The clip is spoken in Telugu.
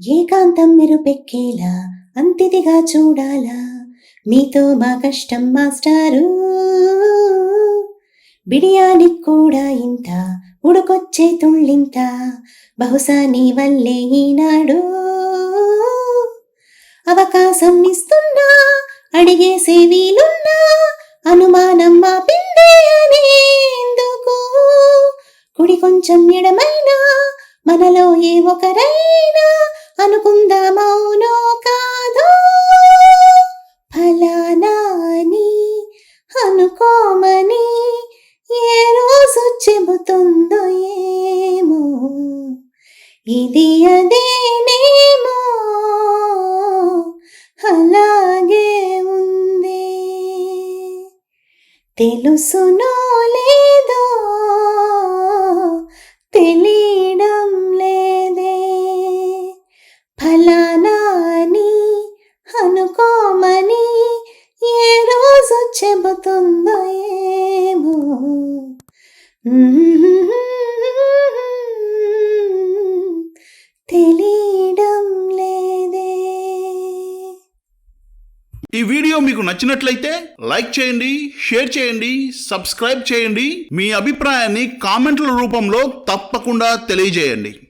ఏకాంతం మెరుపెక్కేలా అంతిదిగా చూడాలా? మీతో మా కష్టం మాస్టారు. బిడియానికి కూడా ఇంత ఉడుకొచ్చే తుళ్ళింత బహుశా నీ వల్లే ఈనాడు. అవకాశం ఇస్తున్నా అడిగేసే వీలున్నా అనుమానం మా పిండే అనేందుకు కుడి కొంచెం ఎడమైనా మనలో ఏ ఒకరైనా అనుకుందామౌనో కాదో? ఫలానాని అనుకోమని ఏ రోజు చెబుతుందో ఏమో? ఇది అదేనేమో అలాగే ఉంది. తెలుసునోలే ఫలానా అని అనుకోమని ఏ రోజు చెబుతుందో ఏమో. తెలియడం లేదే. ఈ వీడియో మీకు నచ్చినట్లయితే లైక్ చేయండి షేర్ చేయండి సబ్స్క్రైబ్ చేయండి. మీ అభిప్రాయాన్ని కామెంట్ల రూపంలో తప్పకుండా తెలియజేయండి.